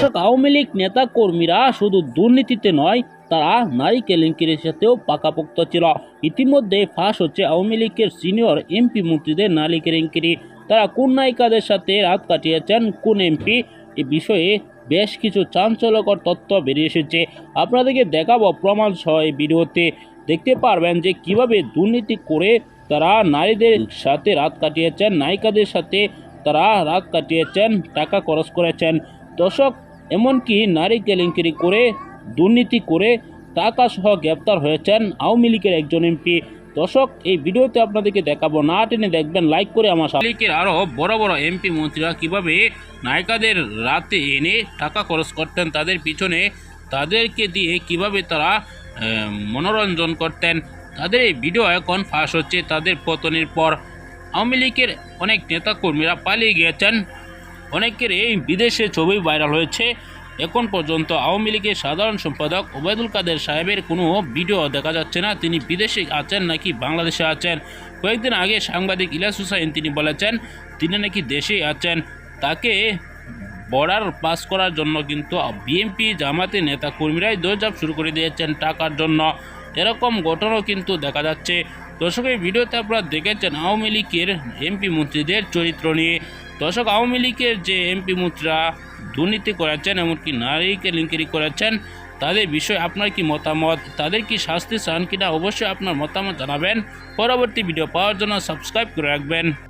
দর্শক আওয়ামী লীগ নেতা কর্মীরা শুধু দুর্নীতিতে নয়, তারা নারী কেলেঙ্কারির সাথেও পাকাপোক্ত ছিল। ইতিমধ্যে ফাঁস হচ্ছে আওয়ামী লীগের সিনিয়র এমপি মন্ত্রীদের নারী কেলেঙ্কিরি তারা কোন নায়িকাদের সাথে রাত কাটিয়েছেন, কোন এমপি? এ বিষয়ে বেশ কিছু চাঞ্চল্যকর তথ্য বেরিয়ে এসেছে। আপনাদেরকে দেখাবো প্রমাণ সহ এই ভিডিওতে। দেখতে পারবেন যে কীভাবে দুর্নীতি করে তারা নারীদের সাথে রাত কাটিয়েছেন, নায়িকাদের সাথে তারা রাত কাটিয়েছেন, টাকা খরচ করেছেন। দর্শক এমনকি নারী কেলেঙ্কারি করে, দুর্নীতি করে টাকা সহ গ্রেপ্তার হয়েছেন আওয়ামী লীগের একজন এমপি। দর্শক, এই ভিডিওতে আপনাদেরকে দেখাবো। না টেনে দেখবেন লাইক করে আমার লীগের আরও বড় বড় এমপি মন্ত্রীরা কীভাবে নায়িকাদের রাতে এনে টাকা খরচ করতেন, তাদের পিছনে তাদেরকে দিয়ে কীভাবে তারা মনোরঞ্জন করতেন, তাদের এই ভিডিও এখন ফাঁস হচ্ছে, তাদের পতনের পর। আওয়ামী লীগের অনেক নেতাকর্মীরা পালিয়ে গিয়েছেন। অনেকের এই বিদেশে ছবি ভাইরাল হয়েছে। এখন পর্যন্ত আওয়ামী লীগের সাধারণ সম্পাদক ওবায়দুল কাদের সাহেবের কোনো ভিডিও দেখা যাচ্ছে না। তিনি বিদেশে আছেন নাকি বাংলাদেশে আছেন? কয়েকদিন আগে সাংবাদিক ইলাস হুসাইন তিনি বলেছেন, তিনি নাকি দেশে আছেন। তাকে বর্ডার পাস করার জন্য কিন্তু বিএনপি জামাতে নেতা কর্মীরাই দৌড়ঝাঁপ শুরু করে দিয়েছেন টাকার জন্য। এরকম ঘটনাও কিন্তু দেখা যাচ্ছে। দর্শকের ভিডিওতে আপনারা দেখেছেন আওয়ামী লীগের এমপি মন্ত্রীদের চরিত্র নিয়ে। দর্শক, আওয়ামী লীগের যে এমপি মুদ্রা দুর্নীতি করাচ্ছেন, এমনকি নারীকে লিঙ্কেরি করাচ্ছেন, তাদের বিষয়ে আপনার কি মতামত? তাদের কি শাস্তি চান কিনা? অবশ্যই আপনার মতামত জানাবেন। পরবর্তী ভিডিও পাওয়ার জন্য সাবস্ক্রাইব করে রাখবেন।